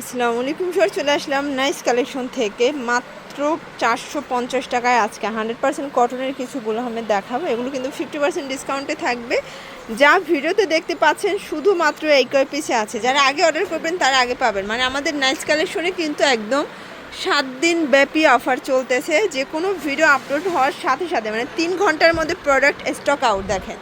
আসসালামু আলাইকুম স্যার চলে আসলাম নাইস কালেকশন থেকে। মাত্র চারশো পঞ্চাশ টাকায় আজকে হান্ড্রেড পার্সেন্ট কটনের কিছুগুলো আমি দেখাবো। এগুলো কিন্তু ফিফটি পার্সেন্ট ডিসকাউন্টে থাকবে। যা ভিডিওতে দেখতে পাচ্ছেন শুধুমাত্র এই কয় পিসে আছে। যারা আগে অর্ডার করবেন, তারা আগে পাবেন। মানে আমাদের নাইস কালেকশনে কিন্তু একদম সাত দিন ব্যাপী অফার চলতেছে। যে কোনো ভিডিও আপলোড হওয়ার সাথে সাথে মানে তিন ঘণ্টার মধ্যে প্রোডাক্ট স্টক আউট দেখেন।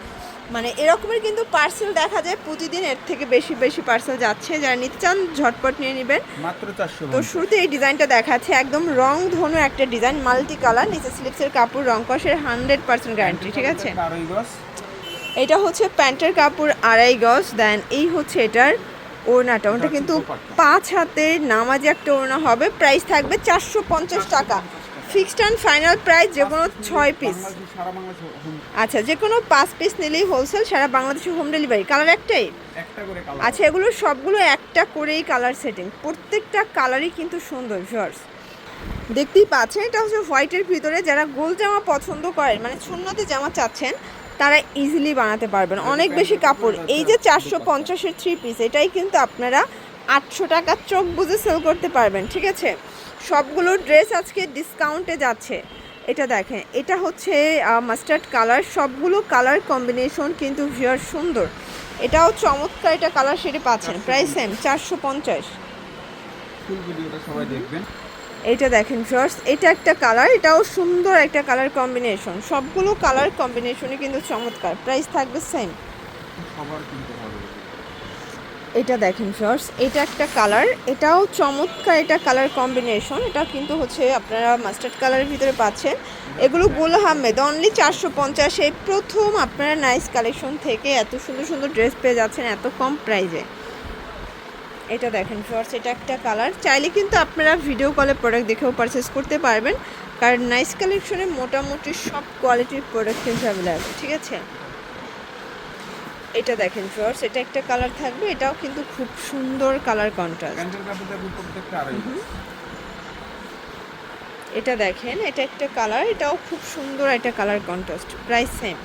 মানে এরকমের কিন্তু পার্সেল দেখা যায় প্রতিদিন এর থেকে বেশি বেশি পার্সেল যাচ্ছে। যারা নিতে চান ঝটপট নিয়ে নেবেন। মাত্র চারশো তো শুরুতে এই ডিজাইনটা দেখাচ্ছে একদম রং ধনু একটা ডিজাইন মাল্টি কালার নিচে স্লিপসের কাপড় রং কষের হান্ড্রেড পার্সেন্ট গ্যারান্টি ঠিক আছে? এটা হচ্ছে প্যান্টের কাপড় আড়াই গজ দেন এই হচ্ছে এটার ওড়নাটা। ওটা কিন্তু পাঁচ হাতে নামাজি একটা ওড়না হবে। প্রাইস থাকবে চারশো পঞ্চাশ টাকা। ফিক্সড অ্যান্ড ফাইনাল প্রাইস যে কোনো ছয় পিস। আচ্ছা যে কোনো পাঁচ পিস নিলেই হোলসেল সারা বাংলাদেশে হোম ডেলিভারি কালার একটাই? আচ্ছা এগুলো সবগুলো একটা করেই কালার সেটিং প্রত্যেকটা কালারই কিন্তু সুন্দর ভিউয়ার্স দেখতেই পাচ্ছেন এটা হচ্ছে হোয়াইটের ভিতরে। যারা গোল জামা পছন্দ করেন মানে শূন্যতে জামা চাচ্ছেন তারা ইজিলি বানাতে পারবেন। অনেক বেশি কাপড়। এই যে চারশো পঞ্চাশের থ্রি পিস এটাই কিন্তু আপনারা আটশো টাকার চোখ বুঝে সেল করতে পারবেন ঠিক আছে? সবগুলো ড্রেস আজকে ডিসকাউন্টে যাচ্ছে। এটা দেখেন এটা হচ্ছে মাস্টার্ড কালার সবগুলো কালার কম্বিনেশন কিন্তু ভিউয়ার সুন্দর। এটাও চমৎকার এটা কালার সেটি পাচ্ছেন প্রাইস সেম চারশো পঞ্চাশ। এইটা দেখেন ফার্স্ট এটা একটা কালার এটাও সুন্দর একটা কালার কম্বিনেশন সবগুলো কালার কম্বিনেশনই কিন্তু চমৎকার প্রাইস থাকবে সেম সবার কিনতে হবে। এটা দেখেন ফার্স্ট এটা একটা কালার এটাও চমৎকার এটা কালার কম্বিনেশন এটা কিন্তু হচ্ছে আপনারা মাস্টার্ড কালারের ভিতরে পাচ্ছেন। এগুলো গুল আহমেদ অনলি চারশো পঞ্চাশে প্রথম আপনারা নাইস কালেকশন থেকে এত সুন্দর সুন্দর ড্রেস পেয়ে যাচ্ছেন এত কম প্রাইজে এটা দেখেন ফার্স্ট এটা একটা কালার চাইলে কিন্তু আপনারা ভিডিও কলে প্রোডাক্ট দেখেও পারচেস করতে পারবেন, কারণ নাইস কালেকশনে মোটামুটি সব কোয়ালিটির প্রোডাক্ট কিন্তু অ্যাভেলেবেল ঠিক আছে? এটা দেখেন ফার্স্ট এটা একটা কালার থাকবে এটাও কিন্তু খুব সুন্দর কালার কন্ট্রাস্ট এটা দেখেন এটা একটা কালার এটাও খুব সুন্দর একটা কালার কন্ট্রাস্ট প্রাইস সেম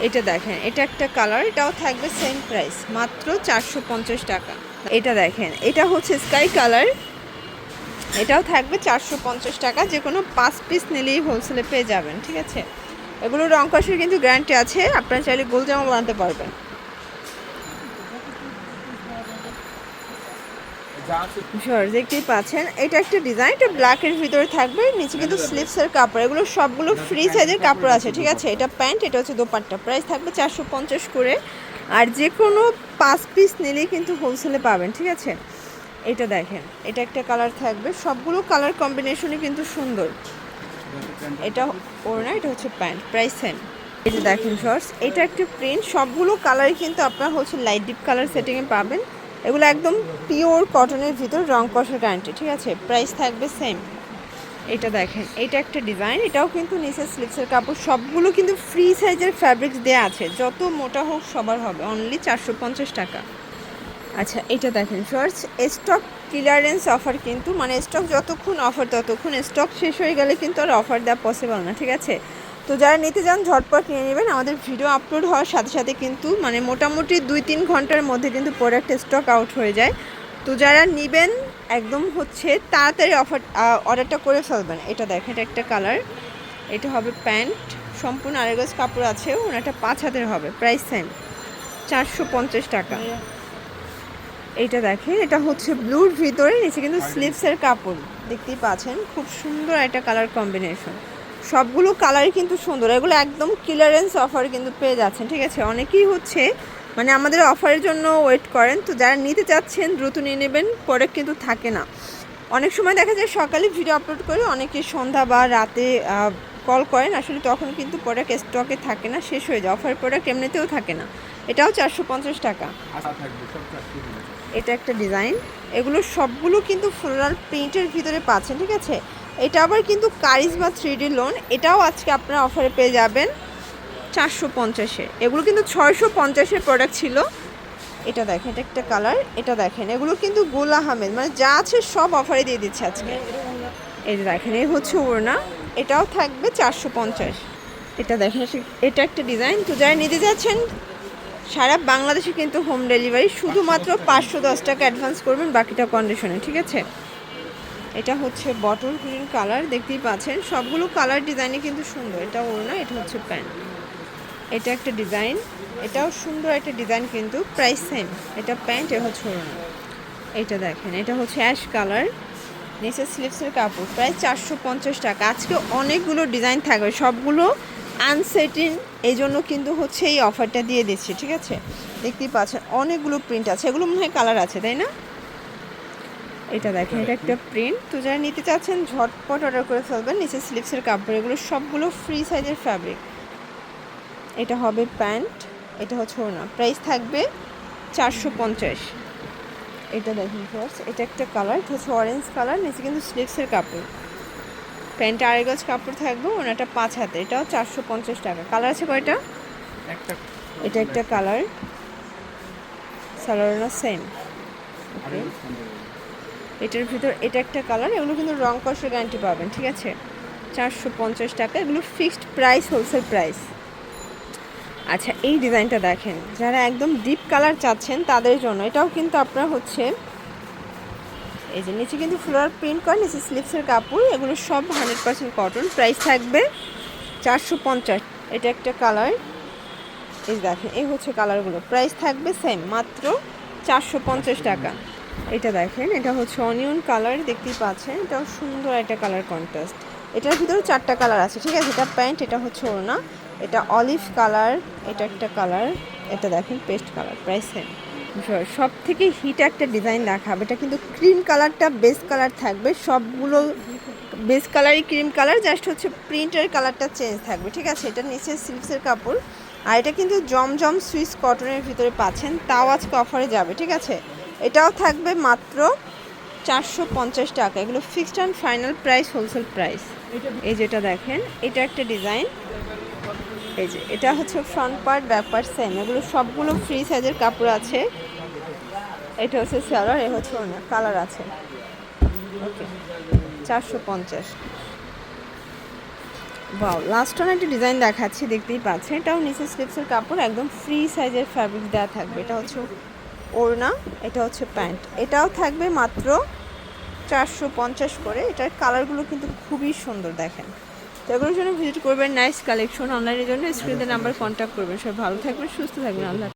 এটা দেখেন এটা একটা কালার এটাও থাকবে সেম প্রাইস মাত্র চারশো পঞ্চাশ টাকা। এটা দেখেন এটা হচ্ছে স্কাই কালার এটাও থাকবে চারশো পঞ্চাশ টাকা যে কোনো পাঁচ পিস নিলেই হোলসেলে পেয়ে যাবেন ঠিক আছে? এগুলো রং কষের কিন্তু গ্যারান্টি আছে। আপনারা চাইলে গোল জামা বানাতে পারবেন। দেখতেই পাচ্ছেন, এটা একটা ডিজাইন এটা ব্ল্যাকের ভিতরে থাকবে, নিচে কিন্তু স্লিপসের কাপড়। এগুলো সবগুলো ফ্রি সাইজের কাপড় আছে, ঠিক আছে? এটা প্যান্ট এটা হচ্ছে দোপাট্টা। প্রাইস থাকবে চারশো পঞ্চাশ করে। আর যে কোনো পাঁচ পিস নিলেই কিন্তু হোলসেলে পাবেন, ঠিক আছে? এটা দেখেন, এটা একটা কালার থাকবে। সবগুলো কালার কম্বিনেশনই কিন্তু সুন্দর। এটা ওড়না এটা হচ্ছে প্যান্ট, প্রাইস সেম এই যে দেখেন শর্টস এটা একটা প্রিন্ট সবগুলো কালারই কিন্তু আপনার হচ্ছে লাইট ডিপ কালার সেটিংয়ে পাবেন। এগুলো একদম পিওর কটনের ভিতর, রং কষার গ্যারান্টি ঠিক আছে? প্রাইস থাকবে সেম এটা দেখেন, এটা একটা ডিজাইন এটাও কিন্তু নিচে স্লিপসের কাপড়, সবগুলো কিন্তু ফ্রি সাইজের ফ্যাব্রিক্স দেওয়া আছে। যত মোটা হোক, সবার হবে অনলি চারশো পঞ্চাশ টাকা। আচ্ছা এটা দেখেন শর্টস স্টক ক্লিয়ারেন্স অফার কিন্তু মানে স্টক যতক্ষণ অফার ততক্ষণ স্টক শেষ হয়ে গেলে কিন্তু আর অফার দেওয়া পসিবল না, ঠিক আছে? তো যারা নিতে যান ঝটপট নিয়ে নেবেন। আমাদের ভিডিও আপলোড হওয়ার সাথে সাথে কিন্তু মানে মোটামুটি দুই তিন ঘণ্টার মধ্যে কিন্তু প্রোডাক্ট স্টক আউট হয়ে যায়। তো যারা নেবেন, একদম হচ্ছে তাড়াতাড়ি অফার অর্ডারটা করে ফেলবেন। এটা দেখেন, এটা একটা কালার এটা হবে প্যান্ট সম্পূর্ণ আরেগজ কাপড় আছে ওনাটা পাঁচ হাতের হবে প্রাইস সেম চারশো পঞ্চাশ টাকা। এইটা দেখেন এটা হচ্ছে ব্লুর ভিতরে, নিচে কিন্তু স্লিপসের কাপড়, দেখতেই পাচ্ছেন। খুব সুন্দর একটা কালার কম্বিনেশন সবগুলো কালারই কিন্তু সুন্দর, এগুলো একদম ক্লিয়ারেন্স অফার কিন্তু পেয়ে যাচ্ছেন, ঠিক আছে? অনেকেই হচ্ছে মানে আমাদের অফারের জন্য ওয়েট করেন, তো যারা নিতে চাচ্ছেন, দ্রুত নিয়ে নেবেন পরে কিন্তু থাকে না। অনেক সময় দেখা যায়, সকালে ভিডিও আপলোড করে অনেকে সন্ধ্যা বা রাতে কল করেন, আসলে তখন কিন্তু প্রোডাক্ট স্টকে থাকে না, শেষ হয়ে যায়। অফার প্রোডাক্ট এমনিতেও থাকে না। এটাও চারশো পঞ্চাশ টাকা। এটা একটা ডিজাইন। এগুলো সবগুলো কিন্তু ফ্লোরাল প্রিন্টের ভিতরে পাচ্ছেন, ঠিক আছে? এটা আবার কিন্তু কারিজমা থ্রি লোন এটাও আজকে আপনারা অফারে পেয়ে যাবেন চারশো পঞ্চাশে। এগুলো কিন্তু ছয়শো পঞ্চাশের প্রোডাক্ট ছিল। এটা দেখেন, এটা একটা কালার এটা দেখেন। এগুলো কিন্তু গুল আহমেদ মানে যা আছে সব অফারে দিয়ে দিচ্ছে আজকে। যে দেখেন, এই হচ্ছে ওড়না, এটাও থাকবে চারশো পঞ্চাশ। এটা দেখেন, এটা একটা ডিজাইন। তো যারা নিতে যাচ্ছেন সারা বাংলাদেশে কিন্তু হোম ডেলিভারি শুধুমাত্র পাঁচশো দশ টাকা অ্যাডভান্স করবেন বাকিটা কন্ডিশনে ঠিক আছে? এটা হচ্ছে বটল গ্রিন কালার দেখতেই পাচ্ছেন। সবগুলো কালার ডিজাইনই কিন্তু সুন্দর। এটা ওড়না, এটা হচ্ছে প্যান্ট। এটা একটা ডিজাইন এটাও সুন্দর একটা ডিজাইন কিন্তু। প্রাইস সেম এটা প্যান্ট, এটা হচ্ছে ওড়না। এটা দেখেন, এটা হচ্ছে অ্যাশ কালার নিচে স্লিপসের কাপড়। প্রায় চারশো পঞ্চাশ টাকা। আজকে অনেকগুলো ডিজাইন থাকবে। সবগুলো আনসেটিং এই জন্য কিন্তু হচ্ছে এই অফারটা দিয়ে দিচ্ছি, ঠিক আছে? দেখতেই পাচ্ছেন, অনেকগুলো প্রিন্ট আছে, এগুলো মনে হয় কালার আছে, তাই না? এটা দেখেন, এটা একটা প্রিন্ট তো যারা নিতে চাচ্ছেন, ঝটপট অর্ডার করে ফেলবেন নিচে স্লিপসের কাপড়, এগুলো সবগুলো ফ্রি সাইজের ফ্যাব্রিক এটা হবে প্যান্ট, এটা হচ্ছে ওড়না। প্রাইস থাকবে চারশো পঞ্চাশ। এটা দেখুন ফার্স্ট এটা একটা কালার এটা হচ্ছে অরেঞ্জ কালার নিচে কিন্তু স্লিপসের কাপড়। প্যান্টে আড়াই গজ কাপড় থাকবে ওনাটা পাঁচ হাতে এটাও চারশো পঞ্চাশ টাকা। কালার আছে কয়টা? এটা একটা কালার। সালোয়ারটা সেম এটার ভিতর এটা একটা কালার এগুলো কিন্তু রং কষের গ্যারান্টি পাবেন ঠিক আছে? চারশো পঞ্চাশ টাকা এগুলো ফিক্সড প্রাইস হোলসেল প্রাইস আচ্ছা এই ডিজাইনটা দেখেন যারা একদম ডিপ কালার চাচ্ছেন তাদের জন্য এটাও কিন্তু আপনার হচ্ছে এই যে নিচে কিন্তু ফ্লোরার প্রিন্ট করা, নিচে স্লিপসের কাপড়, এগুলো সব হান্ড্রেড পার্সেন্ট কটন প্রাইস থাকবে চারশো পঞ্চাশ। এটা একটা কালার এই দেখেন, এই হচ্ছে কালারগুলো প্রাইস থাকবে সেম মাত্র চারশো পঞ্চাশ টাকা। এটা দেখেন, এটা হচ্ছে অনিয়ন কালার দেখতেই পাচ্ছেন এটাও সুন্দর একটা কালার কন্ট্রাস্ট এটার ভিতরে চারটা কালার আছে, ঠিক আছে? এটা প্যান্ট এটা হচ্ছে ওড়না, এটা অলিভ কালার এটা একটা কালার এটা দেখেন পেস্ট কালার প্রাইস সেম সব থেকে হিট একটা ডিজাইন দেখাবে। এটা কিন্তু ক্রিম কালারটা বেস কালার থাকবে। সবগুলো বেস কালারই ক্রিম কালার জাস্ট হচ্ছে প্রিন্টের কালারটা চেঞ্জ থাকবে। ঠিক আছে? এটা নিচে সিল্কসের কাপড়। আর এটা কিন্তু জমজম সুইস কটনের ভিতরে পাচ্ছেন। তাও আজকে অফারে যাবে। ঠিক আছে? এটাও থাকবে মাত্র চারশো পঞ্চাশ টাকা। এগুলো fixed and final price wholesale price এই যেটা দেখেন, এটা একটা ডিজাইন এই যে, এটা হচ্ছে front part back part same এগুলো সবগুলো ফ্রি সাইজের কাপড় আছে। এটা হচ্ছে সালোয়ার এ হচ্ছে অনেক কালার আছে। ওকে চারশো পঞ্চাশ। বাও লাস্ট অন একটা ডিজাইন দেখাচ্ছি, দেখতেই পাচ্ছেন। এটাও নিচে স্লিপসের কাপড়, একদম ফ্রি সাইজের ফ্যাব্রিক দেওয়া থাকবে। এটা হচ্ছে ওড়না, এটা হচ্ছে প্যান্ট। এটাও থাকবে মাত্র চারশো পঞ্চাশ করে। এটার কালারগুলো কিন্তু খুবই সুন্দর, দেখেন। তো এগুলোর জন্য ভিজিট করবেন নাইস কালেকশন অনলাইনের জন্য স্ক্রিনের নাম্বার কন্ট্যাক্ট করবেন। সবাই ভালো থাকবেন, সুস্থ থাকবেন। আল্লাহ